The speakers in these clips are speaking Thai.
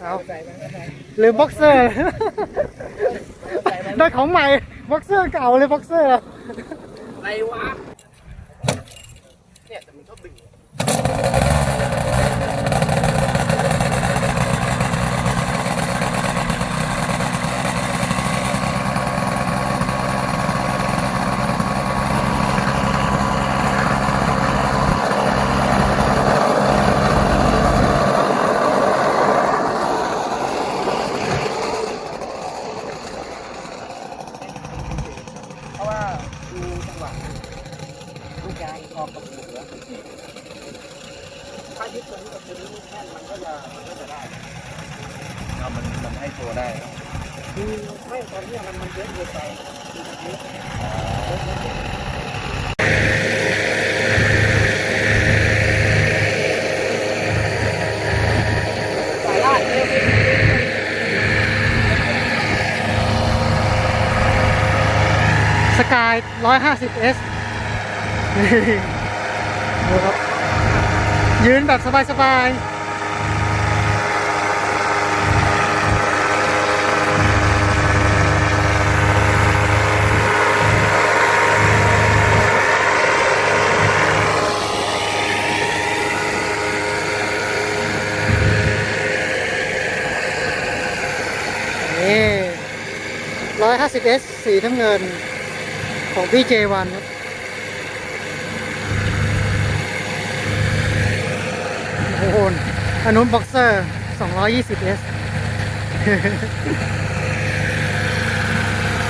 เอาลืมบ็อกเซอร์ ได้ของใหม่บ็อกเซอร์เก่าเลยบ็อกเซอร์อะไรวะ เนี่ยแต่มันชอบดึง เพราะว่าดูจังหวะนะลูกยางคอกกับหัวถ้ายึดตัวนี้กับตัวนี้แค่นมันก็จะมันก็จะได้เอามันมันให้ตัวได้คือไม่ตอนนี้มันมันเยอะเกินไปคือมันเยอะสายลาดเร็วนิดนึง สกาย 150S นี่ดูครับ ยืนแบบสบายๆนี่ 150S สีน้ำเงิน ของพี่เจวันครับโอ้โหอนนู้นบ็อกเซอร์ 220S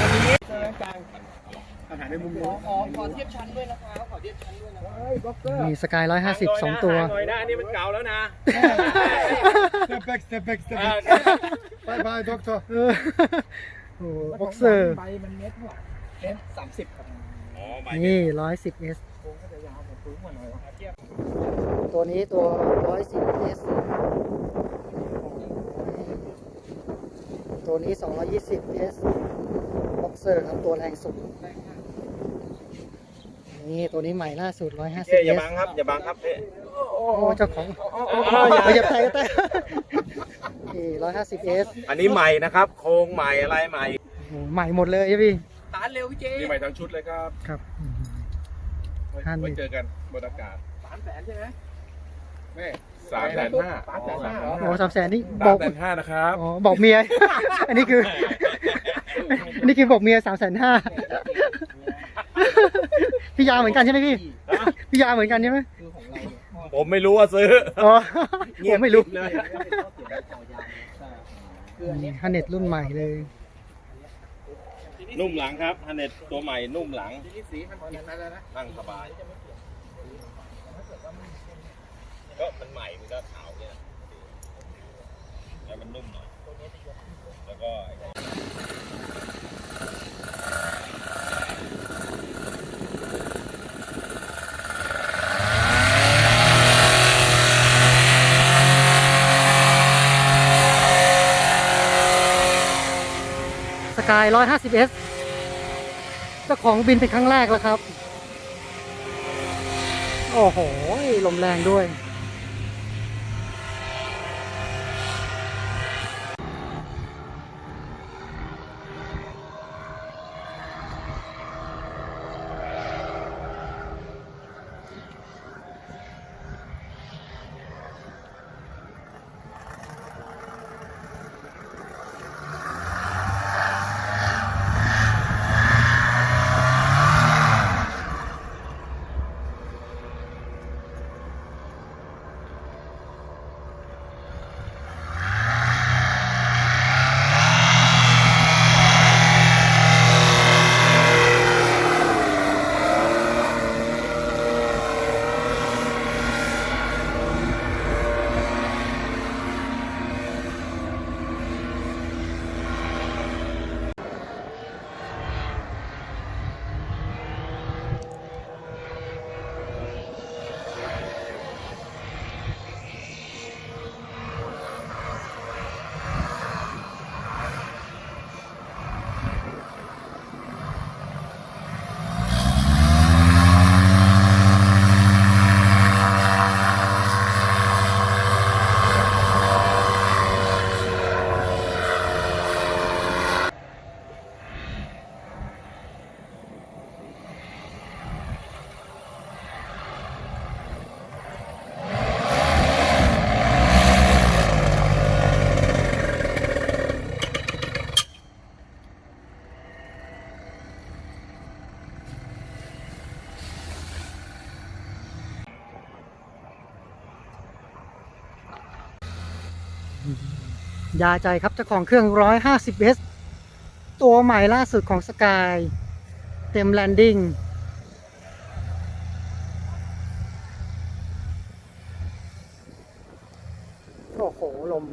วันนี้เจอจังอาหารในมุมขอขอขอเทียบชั้นด้วยนะครับขอเทียบชั้นด้วยนะเฮ้ยบ็อกเกอร์มีสกาย 150 2 ตัว หน่อยนะอันนี้มันเก่าแล้วนะ Step back, step back, step back. Bye bye, doctor. โอ้บ็อกเซอร์ ใบมันเมตรเท่าไหร่เมตรสามสิบครับอ๋อหมายนี่ 110S โค้งก็จะยาวเหมือนปื้งมาหน่อยวะเทียบตัวนี้ตัว 110S ตัวนี้ 220S บ็อกเซอร์ครับตัวแรงสุดนี่ตัวนี้ใหม่ล่าสุดเอ๊ะอย่า 150S บังครับอย่าบังครับเอ๊ะโอ้เจ้าของอ๋ออย่าไม่อย่าแตะอย่าแตะนี่ร้อยห้าสิบเอสอันนี้ใหม่นะครับ โครงใหม่อะไรใหม่ ใหม่หมดเลยใช่พี่ ตาเร็วพี่เจนี่ใหม่ทั้งชุดเลยครับครับไว้ท่านไว้เจอกันบนอากาศสามแสนใช่ไหมแม่สามแสนห้าสามแสนห้าเหรอโอ้สามแสนนี่บสาอมกแสนห้านะครับอ๋อบอกเมีย อันนี้คือ อันนี้คือบอกเมียสามแสนห้าพี่ยาเหมือนกันใช่ไหมพี่ พี่ยาเหมือนกันใช่ไหมคือของเราเนี่ยพ่อผมไม่รู้ว่าซื้อ อ๋อผมไม่รู้ เลยไม่เป็นข้อเสียต่อยาวใช่คืออันนี้ฮันเน็ตรุ่นใหม่เลย นุ่มหลังครับฮันเน็ตตัวใหม่นุ่มหลังทีนี้สีมันอย่างนั้นแล้วนะนั่งสบาย ก็มันใหม่มันก็ขาวเนี่ยแล้วมันนุ่มหน่อยแล้วก็สกายร้อยห้าสิบ เอสเจ้าของบินเป็นครั้งแรกแล้วครับ โอ้โห ลมแรงด้วย ยาใจครับเจ้าของเครื่อง 150S ตัวใหม่ล่าสุดของสกาย เต็มแลนดิ้งโอ้โห ลม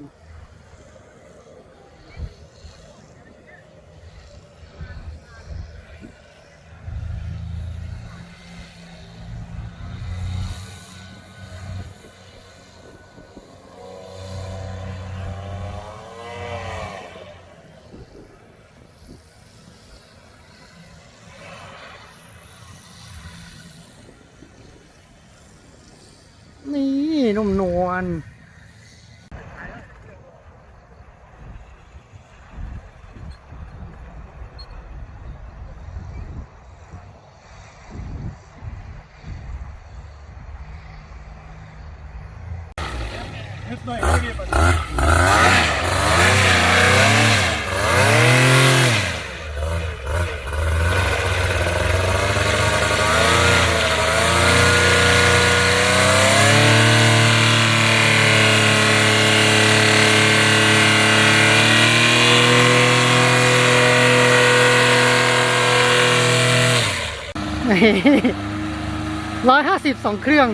นี่นุ่มนวล ร้อยห้าสิบสองเครื่อง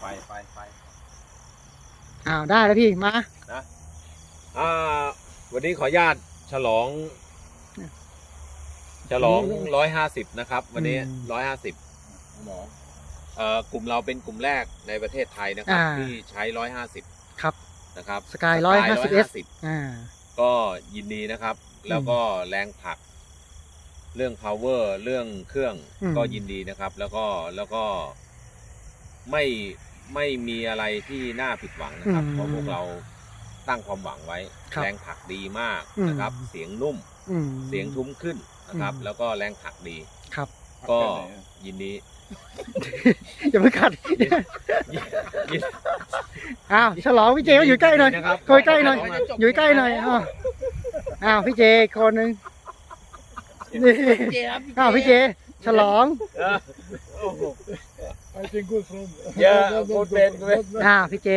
ไปไปไปอ้าว ได้แล้วพี่ มา อ่า วันนี้ขออนุญาตฉลอง ฉลองร้อยห้าสิบนะครับ วันนี้อืม ร้อยห้าสิบเอ่อกลุ่มเราเป็นกลุ่มแรกในประเทศไทยนะครับ อ่า ที่ใช้ร้อยห้าสิบครับ นะครับ สกายร้อยห้าสิบเอส150 อ่า ก็ยินดีนะครับ แล้วก็แรงผลัก เรื่อง power เรื่องเครื่องอืม ก็ยินดีนะครับ แล้วก็แล้วก็ไม่ไม่มีอะไรที่น่าผิดหวังนะครับ เพราะพวกเรา ตั้งความหวังไว้ ครับแรงผลักดีมากอืมนะครับเสียงนุ่ม อืม เสียงทุ้มขึ้นนะครับ อืม แล้วก็แรงผลักดี ครับ ก็ยินดีอย่าเพิ่งขัดยินอ้าวฉลองพี่เจก็อยู่ใกล้หน่อยนะครับคุยใกล้หน่อยอยู่ใกล้หน่อยอ้าวอ้าวพี่เจอีกคนหนึ่งนี่เจครับอ้าวพี่เจ ฉลอง เออ I think good from. Yeah, good man, good man. อ้าวพี่เจ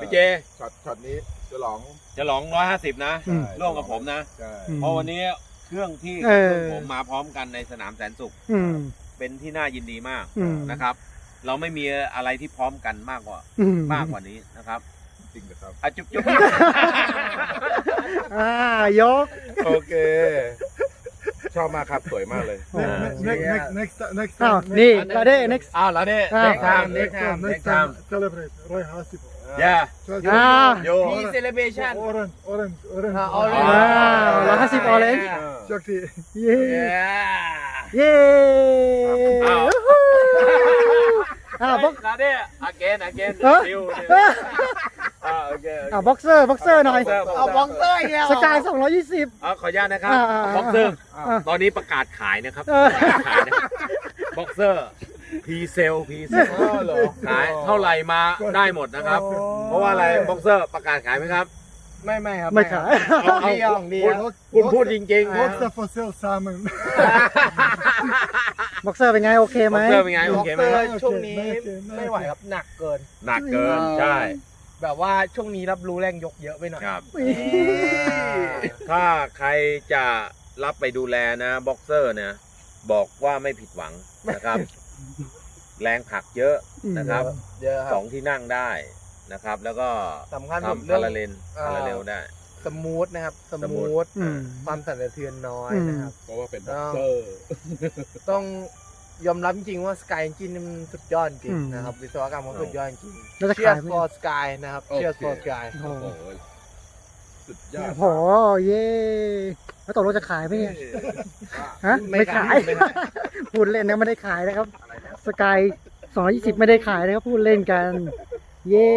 พี่เจช็อตช็อตนี้จะลองจะลองร้อยห้าสิบนะ อืม ร่วมกับผมนะ ใช่อืม เพราะวันนี้เครื่องที่เออ ผมมาพร้อมกันในสนามแสนสุข อืม เป็นที่น่ายินดีมากอืม นะครับ เราไม่มีอะไรที่พร้อมกันมากกว่า อืมมากกว่านี้นะครับจริงนะครับ อะจุ๊บจุ๊บ อ่ายก โอเค ชอบมากครับสวยมากเลย Next, next, next, next, next อ้าว time. นี่ลาเด้ next อ้าวแล้วเนี่ย อ้าว next time Next next time, time next next time time. Celebrate. Roy Hasip. yeah Celebrate. อ่าโยมีเซเลบรชัน Orange, orange, orange. อ่าว้า orange วร้อยห้าสิบออเรนจ์ Shakti. เย้เย้อ้าวอ้าวบ็อกแล้วเนี่ย again again เอ้ย ดิวดิว อ่าโอเคโอเคอ้าวบ็อกเซอร์บ็อกเซอร์หน่อยเอาบ็อกเซอร์อีกแล้วสกายสองร้อยยี่สิบ อ่าขออนุญาตนะครับอ่าอ่าบ็อกเซอร์ อ่าตอนนี้ประกาศขายนะครับเออขายนะบ็อกเซอร์พีเซลพีเซลอ๋อเหรอ ขายเท่าไหร่มาได้หมดนะครับเพราะว่าอะไรบ็อกเซอร์ประกาศขายไหมครับ ไม่ไม่ครับไม่ขาย เอาเอาดีของดีครับคุณพูดจริงๆ What's the for sale salmon? บ็อกเซอร์เป็นไงโอเคไหม บ็อกเซอร์เป็นไงโอบ็อกเคไหมเซอครับร์ช่วงนี้โอเคไม่ไหวครับหนักเกิน หนักเกินใช่ แบบว่าช่วงนี้รับรู้แรงยกเยอะไปหน่อยครับ ถ้าใครจะรับไปดูแลนะบ็อกเซอร์เนี่ยบอกว่าไม่ผิดหวังนะครับ แรงผลักเยอะนะครับเยอะคสรัอบงที่นั่งได้นะครับ แล้วก็สำคัญสุดทำเรื่พาองราเลนเอ่อพาราเรลได้สมูทนะครับสสมูมูททอืมความสั่นสะเทือนน้อยอืมนะครับ เพราะว่าเป็นบ็อกเซอร์ ต้อง ยอมรับจริงๆว่า Sky Engine นี่มันสุดยอดจริงอืม นะครับ วิศวกรรมเขาสุดยอดจริงแล้วจะเชียขายร์ไหม for Sky นะครับโอเค เชียร์ for Sky โอ้โห โอ้โหสุดยอดโอ้โหเย้แล้วตกลงจะขายไหมเนี่ยฮะไม่ไม่ขายขายไม่ขายพูดเล่นนะไม่ได้ขายนะครับสกายสองร้อยยี่สิบไม่ได้ขายนะครับพูดเล่นกัน เย้